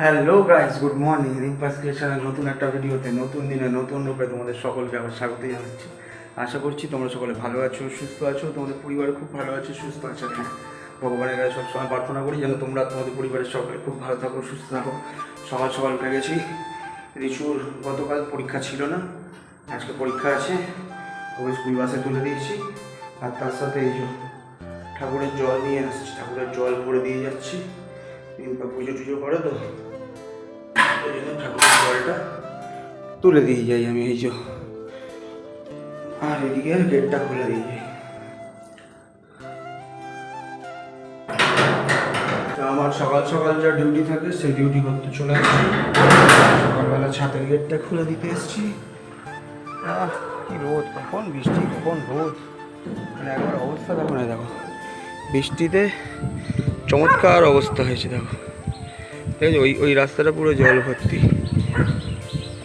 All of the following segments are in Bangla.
Hello guys good morning Rimpa's ক্রিয়েশনের নতুন একটা ভিডিওতে নতুন দিনে, নতুন রূপে তোমাদের সকলকে আবার স্বাগত জানাচ্ছি। আশা করছি তোমরা সকলে ভালো আছো, সুস্থ আছো, তোমাদের পরিবারে খুব ভালো আছে, সুস্থ আছে। হ্যাঁ ভগবানের কাছে সবসময় প্রার্থনা করি যেন তোমরা তোমাদের পরিবারের সকলে খুব ভালো থাকো, সুস্থ থাকো। সকাল সকাল উঠে গেছি। রিচুর গতকাল পরীক্ষা ছিল না, আজকে পরীক্ষা আছে। ওই স্কুল বাসে তুলে দিয়েছি। আর তার সাথে এই ঠাকুরের জল নিয়ে আসছি, ঠাকুরের জল ভরে দিয়ে যাচ্ছি। রিম্পা পুজো টুজো করে তো। ওই জন্য ঠাকুরের জলটা তুলে দিয়ে যাই আমি এই যে। আর এদিকে গেটটা খুলে দিয়ে যাই। আমার সকাল সকাল যা ডিউটি থাকে সেই ডিউটি করতে চলে আসছি। সকালবেলা ছাতের গেটটা খুলে দিতে এসছি। আহ কি রোদ কখন বৃষ্টি কখন রোদ। মানে একবার অবস্থা দেখো। না দেখো বৃষ্টিতে চমৎকার অবস্থা হয়েছে, দেখো। ঠিক আছে ওই ওই রাস্তাটা পুরো জল ভর্তি।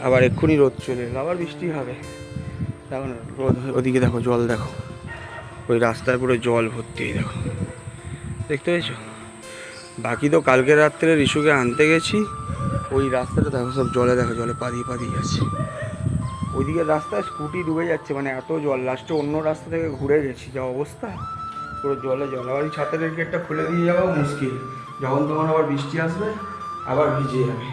আবার এক্ষুনি রোদ চলে এলো, আবার বৃষ্টি হবে। দেখো না, রোদ ওদিকে দেখো, জল দেখো। ওই রাস্তায় পুরো জল ভর্তি দেখো। দেখতে পেয়েছ? বাকি তো কালকে রাত্রে রিশুকে আনতে গেছি। ওই রাস্তাটা দেখো, সব জলে দেখো, জলে পাদিয়ে পাদিয়ে যাচ্ছে। ওইদিকে রাস্তায় স্কুটি ডুবে যাচ্ছে মানে এত জল। লাস্টে অন্য রাস্তা থেকে ঘুরে গেছি, যা অবস্থা। পুরো জলে জল আবার এই ছাতের গেটটা খুলে দিয়ে যাওয়া মুশকিল। যখন তখন আবার বৃষ্টি আসবে, আবার ভিজে যাবে।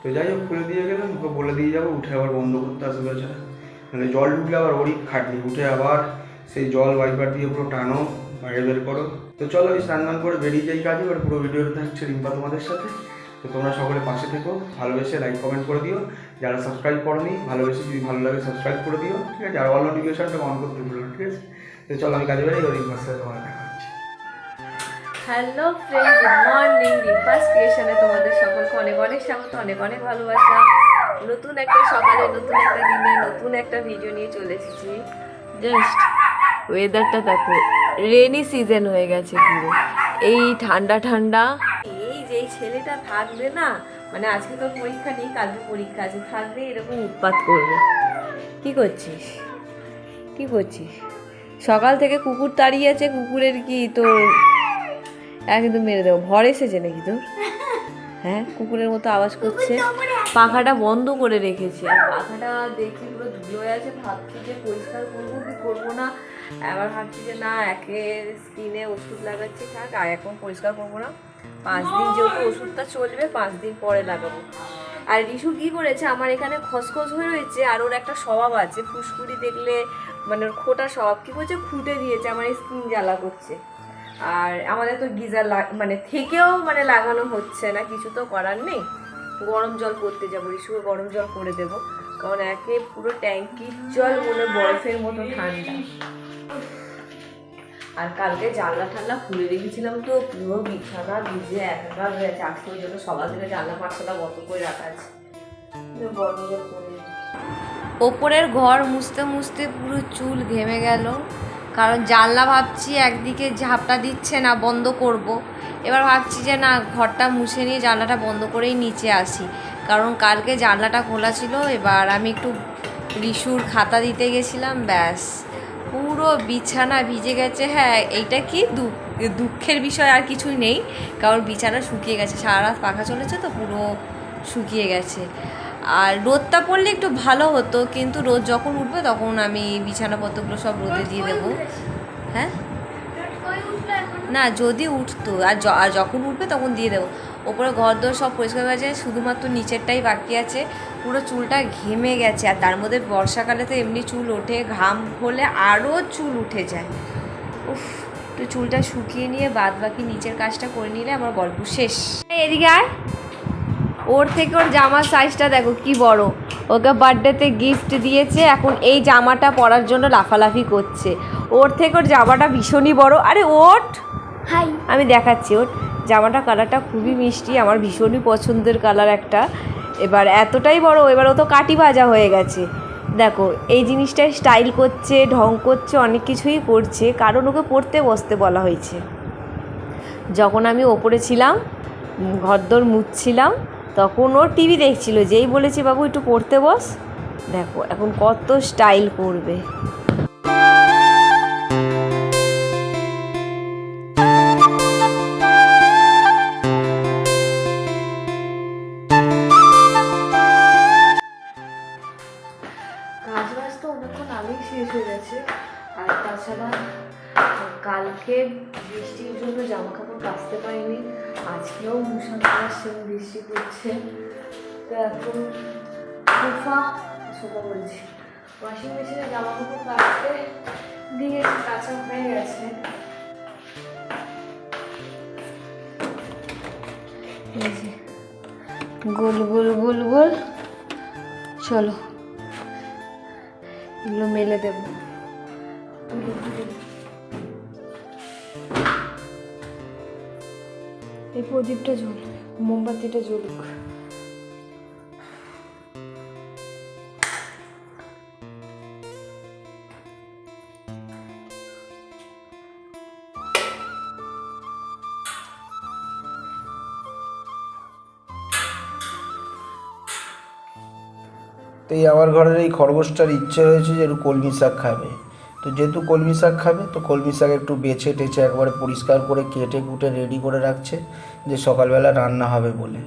তো যাই হোক, খুলে দিয়ে গেলাম, ওকে বলে দিয়ে যাব, উঠে আবার বন্ধ করতে আসবে মানে জল ঢুকলে আবার ওরই খাটনি, উঠে আবার সেই জল ওয়াইপার দিয়ে পুরো টানো, বাইরে বের করো। তো চলো, এই স্নান করে বেরিয়ে যাই কাজে, এবার পুরো ভিডিওটা থাকছে রিম্পা তোমাদের সাথে। তো তোমরা সকলে পাশে থেকো, ভালোবেসে লাইক কমেন্ট করে দিও। যারা সাবস্ক্রাইব করনি, ভালোবেসে যদি ভালো লাগে সাবস্ক্রাইব করে দিও, ঠিক আছে? আর অল নোটিফিকেশনটা অন করতে ভুলো ঠিক আছে? তো চলো, আমি কাজে বেরিয়ে রিম্পার সাথে তোমার দেখা hello friend good morning Rimpa's ক্রিয়েশনে তোমাদের সকলকে অনেক অনেক স্বাগত, অনেক অনেক ভালোবাসা। নতুন একটা সকালে, নতুন একটা দিনে, নতুন একটা ভিডিও নিয়ে চলে এসেছি। জাস্ট ওয়েদারটা দেখো রেনি সিজন হয়ে গেছে পুরো। এই ঠান্ডা ঠান্ডা। এই যে ছেলেটা থাকবে না মানে আজকে তোর পরীক্ষা নেই কালকে পরীক্ষা আছে থাকবে এরকম উৎপাত করবে। কি করছিস? কি করছিস? সকাল থেকে কুকুর তাড়িয়েছে কুকুরের কি তোর একদম মেরে দেবো ভর এসেছে নাকি তোর? হ্যাঁ কুকুরের মতো আওয়াজ করছে। পাখাটা বন্ধ করে রেখেছি আর পাখাটা দেখি পুরো ধুলো হয়ে আছে ভাবছি যে পরিষ্কার করব কি করব না আবার ভাবছি যে না একে স্কিনে ওষুধ লাগাচ্ছি থাক আর এখন পরিষ্কার করব না। পাঁচ দিন যেহেতু ওষুধটা চলবে, পাঁচ দিন পরে লাগাবো। আর রিশু কি করেছে, আমার এখানে খসখস হয়ে রয়েছে, আর ওর একটা স্বভাব আছে। ফুসকুড়ি দেখলে মানে ওর খোটা স্বভাব কি করছে, খুঁটে দিয়েছে, আমার স্কিন জ্বালা করছে। আর আমাদের তো গিজার মানে থেকেও মানে লাগানো হচ্ছে না, কিছু তো করার নেই। গরম জল করতে যাব রিসুকে গরম জল করে দেবো। কারণ একে পুরো ট্যাঙ্কির জল মনে বরফের মতো ঠান্ডা। আর কালকে জানলা ঠান্ডা খুলে রেখেছিলাম তো, পুরো বিছানা ভিজে একাকার হয়ে আছে। আজকে ওই জন্য সকাল থেকে জানলা পাঁচশোটা বন্ধ করে রাখা আছে। ওপরের ঘর মুছতে মুছতে পুরো চুল ঘেমে গেল। কারণ জানলা ভাবছি একদিকে ঝাপটা দিচ্ছে না, বন্ধ করব। এবার ভাবছি যে না, ঘরটা মুছে নিয়ে জানলাটা বন্ধ করেই নিচে আসি। কারণ কালকে জানলাটা খোলা ছিল, এবার আমি একটু রিসুর খাতা দিতে গেছিলাম, ব্যাস। পুরো বিছানা ভিজে গেছে। হ্যাঁ এইটা কি দুঃখের বিষয়, আর কিছুই নেই। কারণ বিছানা শুকিয়ে গেছে সারা রাত পাখা চলেছে তো, পুরো শুকিয়ে গেছে। আর রোদটা পড়লে একটু ভালো হতো, কিন্তু রোদ যখন উঠবে তখন আমি বিছানাপত্রগুলো সব রোদে দিয়ে দেবো। হ্যাঁ? না, যদি উঠতো, আর আর যখন উঠবে তখন দিয়ে দেবো। ওপরে ঘর দোর সব পরিষ্কার হয়ে গেছে শুধুমাত্র নিচেরটাই বাকি আছে। পুরো চুলটা ঘেমে গেছে, আর তার মধ্যে বর্ষাকালে তো এমনি চুল ওঠে, ঘাম হলে আরও চুল উঠে যায়। উফ, তো চুলটা শুকিয়ে নিয়ে বাদ বাকি নিচের কাজটা করে নিলে আমার গল্প শেষ। এদিকে আয়। ওর থেকে ওর জামার সাইজটা দেখো কি বড়। ওকে বার্থডেতে গিফট দিয়েছে, এখন এই জামাটা পরার জন্য লাফালাফি করছে। ওর থেকে ওর জামাটা ভীষণই বড়। আরে ওট আমি দেখাচ্ছি ওর জামাটা কালারটা খুবই মিষ্টি, আমার ভীষণই পছন্দের কালার একটা। এবার এতটাই বড়, এবার ও তো কাটি ভাজা হয়ে গেছে। দেখো, এই জিনিসটাই স্টাইল করছে, ঢং করছে, অনেক কিছুই করছে, কারণ ওকে পড়তে বসতে বলা হয়েছে। যখন আমি ওপরে ছিলাম, ঘরদোর মুছছিলাম, তখন ও টিভি দেখছিল, যেই বলেছে, বাবু, একটু পড়তে বস। দেখো, এখন কত স্টাইল করবে। কাজ বাজ তো অনেকক্ষণ আগেই শেষ হয়ে গেছে। আর তাছাড়া, কালকে বৃষ্টির জন্য জামা কাপড় কাচতে পারিনি। আজকেও অনুষ্ঠান করার সেম বৃষ্টি পড়ছে। তো এখন সোফা সোফা বলছি। ওয়াশিং মেশিনে জামা কাপড় কাচতে দিয়েছে কাঁচা হয়ে গেছে। গোল গোল গোল গোল। চলো। এগুলো মেলে দেব। এই প্রদীপটা জ্বল মোমবাতিটা জ্বলুক। তো এই আমার ঘরের এই খরগোশটার ইচ্ছে হয়েছে যে একটু কলমি শাক খাবে। তো যেহেতু কলমি শাক খাবে, তো কলমি শাক একটু বেছে টেছে একবারে পরিষ্কার করে কেটে কুটে রেডি করে রাখছে যে সকালবেলা রান্না হবে বলে।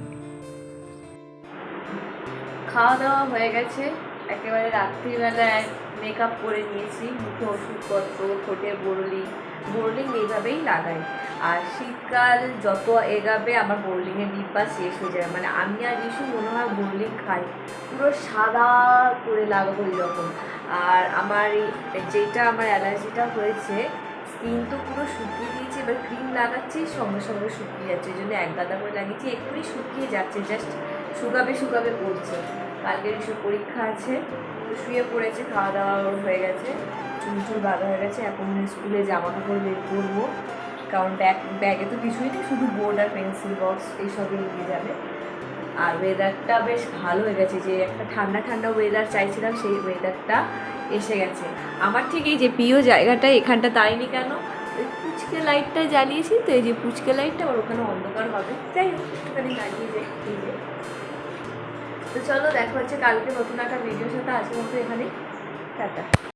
খাওয়া দাওয়া হয়ে গেছে। একেবারে রাত্রিবেলায় মেকআপ করে নিয়েছি, মুখে ওষুধপত্র, ঠোঁটে বোরলিং বোরলিং এইভাবেই লাগাই। আর শীতকাল যত এগাবে আমার বোরলিংয়ের ডিব্বা শেষ হয়ে যাবে মানে আমি আর রিশু মনে হয় বোরলিং খাই। পুরো সাদা করে লাগাবো এরকম আর আমার যেটা আমার অ্যালার্জিটা হয়েছে স্কিন তো পুরো শুকিয়ে দিয়েছে এবার ক্রিম লাগাচ্ছি, সঙ্গে সঙ্গে শুকিয়ে যাচ্ছে। এই জন্য এক গাদা করে লাগিয়েছি, এক্ষুনি শুকিয়ে যাচ্ছে জাস্ট শুকাবে শুকাবে পড়ছে। কালকে কিছু পরীক্ষা আছে শুয়ে পড়েছে খাওয়া দাওয়া হয়ে গেছে। চুল চুল বাঁধা হয়ে গেছে, এখন স্কুলে জামা কাপড় বের করব। কারণ ব্যাগ, ব্যাগে তো কিছুই নেই, শুধু বোর্ড আর পেন্সিল বক্স, এইসবই নিয়ে যাবে। আর ওয়েদারটা বেশ ভালো হয়ে গেছে, যে একটা ঠান্ডা ঠান্ডা ওয়েদার চাইছিলাম, সেই ওয়েদারটা এসে গেছে। আমার ঠিক এই যে প্রিয় জায়গাটা এখানটা তাইনি কেন? ওই পুচকে লাইটটা জ্বালিয়েছি, তো এই যে পুচকে লাইটটা ওর ওখানে অন্ধকার হবে। যাই হোক, একটুখানি দাঁড়িয়ে যে যে। তো চলো দেখা হচ্ছে কালকে নতুন একটা ভিডিওর সাথে। আজকের মতো এখানে টাটা।